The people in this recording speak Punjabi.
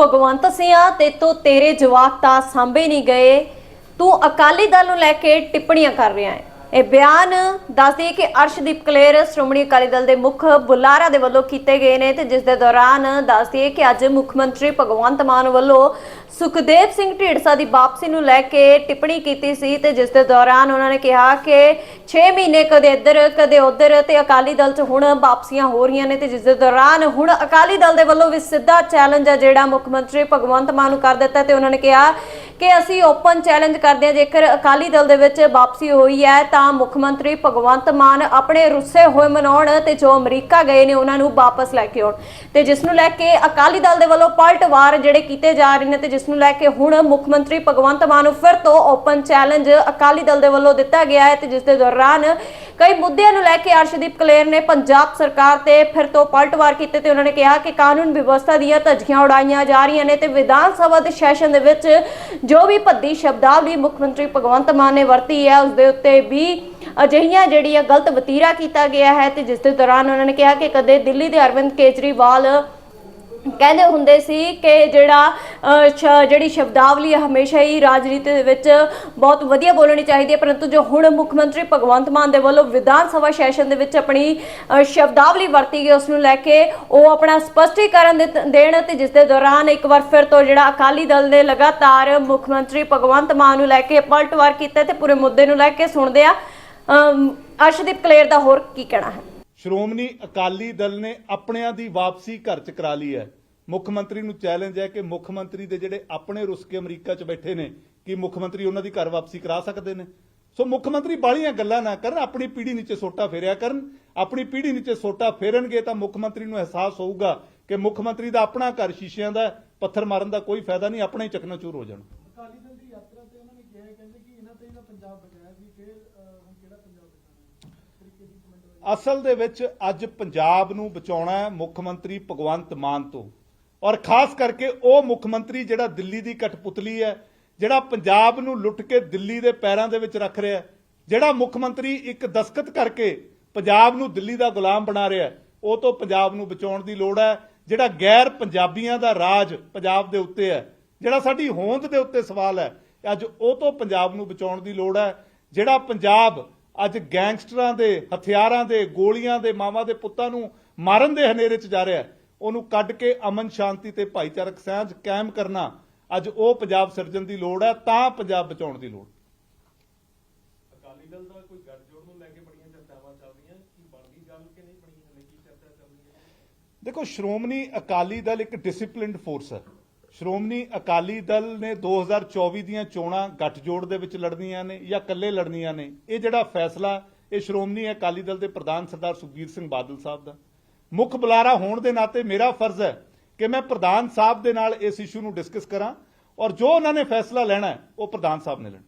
ਭਗਵੰਤ ਸਿੰਘਾ, ਤੇ ਤੋ ਤੇਰੇ ਜਵਾਕ ਤਾਂ ਸਾਂਭੇ ਨਹੀਂ ਗਏ। ਤੂੰ ਅਕਾਲੀ ਦਲ ਨੂੰ ਲੈ ਕੇ ਟਿੱਪਣੀਆਂ ਕਰ ਰਿਹਾ ਹੈ। ਇਹ ਬਿਆਨ ਦੱਸਦੀ ਹੈ ਕਿ ਅਰਸ਼ਦੀਪ ਕਲੇਰ ਸ਼੍ਰੋਮਣੀ ਅਕਾਲੀ ਦਲ ਦੇ ਮੁੱਖ ਬੁਲਾਰਾ ਦੇ ਵੱਲੋਂ ਕੀਤੇ ਗਏ ਨੇ ਤੇ ਜਿਸ ਦੇ ਦੌਰਾਨ ਦੱਸਦੀ ਹੈ ਕਿ ਅੱਜ ਮੁੱਖ ਮੰਤਰੀ ਭਗਵੰਤ ਮਾਨ ਵੱਲੋਂ ਸੁਖਦੇਵ ਸਿੰਘ ਢੀਂਡਸਾ ਦੀ ਵਾਪਸੀ ਨੂੰ ਲੈ ਕੇ ਟਿੱਪਣੀ ਕੀਤੀ ਸੀ ਤੇ ਜਿਸ ਦੇ ਦੌਰਾਨ ਉਹਨਾਂ ਨੇ ਕਿਹਾ ਕਿ 6 ਮਹੀਨੇ ਕਦੇ ਇੱਧਰ, ਕਦੇ ਉੱਧਰ ਤੇ ਅਕਾਲੀ ਦਲ 'ਚ ਹੁਣ ਵਾਪਸੀਆਂ ਹੋ ਰਹੀਆਂ ਨੇ ਤੇ ਜਿਸ ਦੇ ਦੌਰਾਨ ਹੁਣ ਅਕਾਲੀ ਦਲ ਦੇ ਵੱਲੋਂ ਵੀ ਸਿੱਧਾ ਚੈਲੰਜ ਹੈ ਜਿਹੜਾ ਮੁੱਖ ਮੰਤਰੀ ਭਗਵੰਤ ਮਾਨ ਨੂੰ ਕਰ ਦਿੱਤਾ ਤੇ ਉਹਨਾਂ ਨੇ ਕਿਹਾ ਕਿ ਅਸੀਂ ਓਪਨ ਚੈਲੰਜ ਕਰਦੇ ਹਾਂ। ਜੇਕਰ ਅਕਾਲੀ ਦਲ ਦੇ ਵਿੱਚ ਵਾਪਸੀ ਹੋਈ ਹੈ, ਤਾਂ ਮੁੱਖ ਮੰਤਰੀ ਭਗਵੰਤ ਮਾਨ ਆਪਣੇ ਰੁੱਸੇ ਹੋਏ ਮਨਾਉਣ ਤੇ ਜੋ ਅਮਰੀਕਾ ਗਏ ਨੇ, ਉਹਨਾਂ ਨੂੰ ਵਾਪਸ ਲੈ ਕੇ ਆਉਣ। ਤੇ ਜਿਸ ਨੂੰ ਲੈ ਕੇ ਅਕਾਲੀ ਦਲ ਦੇ ਵੱਲੋਂ ਪਲਟਵਾਰ ਜਿਹੜੇ ਕੀਤੇ ਜਾ ਰਹੇ ਨੇ, ਤੇ ਜਿਸ ਨੂੰ ਲੈ ਕੇ ਹੁਣ ਮੁੱਖ ਮੰਤਰੀ ਭਗਵੰਤ ਮਾਨ ਨੂੰ ਫਿਰ ਤੋਂ ਓਪਨ ਚੈਲੰਜ ਅਕਾਲੀ ਦਲ ਦੇ ਵੱਲੋਂ ਦਿੱਤਾ ਗਿਆ ਹੈ। ਤੇ ਜਿਸ ਦੇ ਦੌਰਾਨ ਕਈ ਮੁੱਦਿਆਂ ਨੂੰ ਲੈ ਕੇ ਅਰਸ਼ਦੀਪ ਕਲੇਰ ਨੇ ਪੰਜਾਬ ਸਰਕਾਰ ਤੇ ਫਿਰ ਤੋਂ ਪਲਟਵਾਰ ਕੀਤੇ ਤੇ ਉਹਨਾਂ ਨੇ ਕਿਹਾ ਕਿ ਕਾਨੂੰਨ ਵਿਵਸਥਾ ਦੀਆਂ ਧੱਜੀਆਂ ਉਡਾਈਆਂ ਜਾ ਰਹੀਆਂ ਨੇ ਤੇ ਵਿਧਾਨ ਸਭਾ ਦੇ ਸੈਸ਼ਨ ਦੇ ਵਿੱਚ ਜੋ ਵੀ ਭੱਦੀ ਸ਼ਬਦਾਵਲੀ ਮੁੱਖ ਮੰਤਰੀ ਭਗਵੰਤ ਮਾਨ ਨੇ ਵਰਤੀ ਹੈ, ਉਸ ਦੇ ਉੱਤੇ ਵੀ ਅਜਿਹੀਆਂ ਜਿਹੜੀਆਂ ਗਲਤ ਵਤੀਰਾ ਕੀਤਾ ਗਿਆ ਹੈ ਤੇ ਜਿਸ ਦੇ ਦੌਰਾਨ ਉਹਨਾਂ ਨੇ ਕਿਹਾ ਕਿ ਕਦੇ ਦਿੱਲੀ ਦੇ ਅਰਵਿੰਦ ਕੇਜਰੀਵਾਲ ਕਹਿੰਦੇ ਹੁੰਦੇ ਸੀ ਕਿ ਜਿਹੜਾ ਜਿਹੜੀ ਸ਼ਬਦਾਵਲੀ ਹੈ ਹਮੇਸ਼ਾ ਹੀ ਰਾਜਨੀਤੀ ਦੇ ਵਿੱਚ ਬਹੁਤ ਵਧੀਆ ਬੋਲਣੀ ਚਾਹੀਦੀ ਹੈ, ਪਰੰਤੂ ਜੋ ਹੁਣ ਮੁੱਖ ਮੰਤਰੀ ਭਗਵੰਤ ਮਾਨ ਦੇ ਵੱਲੋਂ ਵਿਧਾਨ ਸਭਾ ਸੈਸ਼ਨ ਦੇ ਵਿੱਚ ਆਪਣੀ ਸ਼ਬਦਾਵਲੀ ਵਰਤੀ ਗਈ, ਉਸ ਨੂੰ ਲੈ ਕੇ ਉਹ ਆਪਣਾ ਸਪਸ਼ਟੀਕਰਨ ਦੇਣ ਤੇ ਜਿਸ ਦੇ ਦੌਰਾਨ ਇੱਕ ਵਾਰ ਫਿਰ ਤੋਂ ਜਿਹੜਾ ਅਕਾਲੀ ਦਲ ਨੇ ਲਗਾਤਾਰ ਮੁੱਖ ਮੰਤਰੀ ਭਗਵੰਤ ਮਾਨ ਨੂੰ ਲੈ ਕੇ ਪਲਟਵਾਰ ਕੀਤਾ ਤੇ ਪੂਰੇ ਮੁੱਦੇ ਨੂੰ ਲੈ ਕੇ ਸੁਣਦੇ ਆ। ਅਰਸ਼ਦੀਪ ਕਲੇਰ ਦਾ ਹੋਰ ਕੀ ਕਹਿਣਾ ਹੈ? ਸ਼੍ਰੋਮਣੀ ਅਕਾਲੀ ਦਲ ਨੇ ਆਪਣਿਆਂ ਦੀ ਵਾਪਸੀ ਘਰ ਚ ਕਰਾ ਲਈ ਹੈ। ਮੁੱਖ ਮੰਤਰੀ ਨੂੰ ਚੈਲੰਜ ਹੈ ਕਿ ਮੁੱਖ ਮੰਤਰੀ ਦੇ ਜਿਹੜੇ ਆਪਣੇ ਰੁੱਸ ਕੇ ਅਮਰੀਕਾ ਚ ਬੈਠੇ ਨੇ ਕਿ ਮੁੱਖ ਮੰਤਰੀ ਉਹਨਾਂ ਦੀ ਘਰ ਵਾਪਸੀ ਕਰਾ ਸਕਦੇ ਨੇ? ਸੋ ਮੁੱਖ ਮੰਤਰੀ ਬਾਹਲੀਆਂ ਗੱਲਾਂ ਨਾ ਕਰਨ ਆਪਣੀ ਪੀੜ੍ਹੀ ਨੀਚੇ ਸੋਟਾ ਫੇਰਿਆ ਕਰਨ। ਆਪਣੀ ਪੀੜ੍ਹੀ ਨੀਚੇ ਸੋਟਾ ਫੇਰਨਗੇ ਤਾਂ ਮੁੱਖ ਮੰਤਰੀ ਨੂੰ ਅਹਿਸਾਸ ਹੋਊਗਾ ਕਿ ਮੁੱਖ ਮੰਤਰੀ ਦਾ ਆਪਣਾ ਘਰ ਸ਼ੀਸ਼ਿਆਂ ਦਾ ਪੱਥਰ ਮਾਰਨ ਦਾ ਕੋਈ ਫਾਇਦਾ ਨਹੀਂ ਆਪਣਾ ਹੀ ਚਕਨਾਚੂਰ ਹੋ ਜਾਣਾ। ਅਕਾਲੀ ਦਲ ਦੀ ਯਾਤਰਾ ਤੇ ਉਹਨਾਂ ਨੇ ਕਿਹਾ ਹੈ, ਕਹਿੰਦੇ ਕਿ ਇਹਨਾਂ ਤੇ ਹੀ ਨਾ ਪੰਜਾਬ ਬਚਾਇਆ ਸੀ ਫਿਰ ਅਹ, ਹੁਣ ਕਿਹੜਾ ਪੰਜਾਬ ਬਚਾਉਣਾ ਹੈ? ਤਰੀਕੇ ਦੀ ਕਮੈਂਟ ਹੋਈ ਅਸਲ ਦੇ ਵਿੱਚ ਅੱਜ ਪੰਜਾਬ ਨੂੰ ਬਚਾਉਣਾ ਹੈ ਮੁੱਖ ਮੰਤਰੀ ਭਗਵੰਤ ਮਾਨ ਤੋਂ। ਔਰ ਖਾਸ ਕਰਕੇ ਉਹ ਮੁੱਖ ਮੰਤਰੀ ਜਿਹੜਾ ਦਿੱਲੀ ਦੀ ਕਠਪੁਤਲੀ ਹੈ, ਜਿਹੜਾ ਪੰਜਾਬ ਨੂੰ ਲੁੱਟ ਕੇ ਦਿੱਲੀ ਦੇ ਪੈਰਾਂ ਦੇ ਵਿੱਚ ਰੱਖ ਰਿਹਾ ਜਿਹੜਾ ਮੁੱਖ ਮੰਤਰੀ ਇੱਕ ਦਸਖਤ ਕਰਕੇ ਪੰਜਾਬ ਨੂੰ ਦਿੱਲੀ ਦਾ ਗੁਲਾਮ ਬਣਾ ਰਿਹਾ ਉਹ ਤੋਂ ਪੰਜਾਬ ਨੂੰ ਬਚਾਉਣ ਦੀ ਲੋੜ ਹੈ, ਜਿਹੜਾ ਗੈਰ ਪੰਜਾਬੀਆਂ ਦਾ ਰਾਜ ਪੰਜਾਬ ਦੇ ਉੱਤੇ ਹੈ, ਜਿਹੜਾ ਸਾਡੀ ਹੋਂਦ ਦੇ ਉੱਤੇ ਸਵਾਲ ਹੈ, ਅੱਜ ਉਹ ਤੋਂ ਪੰਜਾਬ ਨੂੰ ਬਚਾਉਣ ਦੀ ਲੋੜ ਹੈ, ਜਿਹੜਾ ਪੰਜਾਬ ਅੱਜ ਗੈਂਗਸਟਰਾਂ ਦੇ ਹਥਿਆਰਾਂ ਦੇ ਗੋਲੀਆਂ ਦੇ ਮਾਵਾਂ ਦੇ ਪੁੱਤਾਂ ਨੂੰ ਮਾਰਨ ਦੇ ਹਨੇਰੇ 'ਚ ਜਾ ਰਿਹਾ ਹੈ ਉਹਨੂੰ ਕੱਢ ਕੇ ਅਮਨ ਸ਼ਾਂਤੀ ਤੇ ਭਾਈਚਾਰਕ ਸਾਂਝ ਕਾਇਮ ਕਰਨਾ ਅੱਜ ਉਹ ਪੰਜਾਬ ਸਿਰਜਣ ਦੀ ਲੋੜ ਹੈ ਤਾਂ ਪੰਜਾਬ ਬਚਾਉਣ ਦੀ ਲੋੜ। ਅਕਾਲੀ ਦਲ ਦਾ ਕੋਈ ਗੱਠਜੋੜ ਨੂੰ ਲੈ ਕੇ ਬੜੀਆਂ ਚਰਚਾਵਾਂ ਚੱਲ ਰਹੀਆਂ ਕੀ ਬਣ ਗਈ ਗੱਲ ਕਿ ਨਹੀਂ ਬਣੀ ਹਲੇ ਕੀ ਚਰਚਾ ਚੱਲ ਰਹੀ ਹੈ? ਦੇਖੋ ਸ਼੍ਰੋਮਣੀ ਅਕਾਲੀ ਦਲ ਇੱਕ ਡਿਸਪਲਿਨਡ ਫੋਰਸ ਹੈ। ਸ਼੍ਰੋਮਣੀ ਅਕਾਲੀ ਦਲ ਨੇ 2024 ਦੀਆਂ ਚੋਣਾਂ ਗੱਠਜੋੜ ਦੇ ਵਿੱਚ ਲੜਨੀਆਂ ਨੇ ਜਾਂ ਇਕੱਲੇ ਲੜਨੀਆਂ ਨੇ ਇਹ ਜਿਹੜਾ ਫੈਸਲਾ ਇਹ ਸ਼੍ਰੋਮਣੀ ਅਕਾਲੀ ਦਲ ਦੇ ਪ੍ਰਧਾਨ ਸਰਦਾਰ ਸੁਖਬੀਰ ਸਿੰਘ ਬਾਦਲ ਸਾਹਿਬ ਦਾ। ਮੁੱਖ ਬੁਲਾਰਾ ਹੋਣ ਦੇ ਨਾਤੇ ਮੇਰਾ ਫਰਜ਼ ਹੈ ਕਿ ਮੈਂ ਪ੍ਰਧਾਨ ਸਾਹਿਬ ਦੇ ਨਾਲ ਇਸ ਇਸ਼ੂ ਨੂੰ ਡਿਸਕਸ ਕਰਾਂ ਔਰ ਜੋ ਉਹਨਾਂ ਨੇ ਫੈਸਲਾ ਲੈਣਾ ਉਹ ਪ੍ਰਧਾਨ ਸਾਹਿਬ ਨੇ ਲੈਣਾ।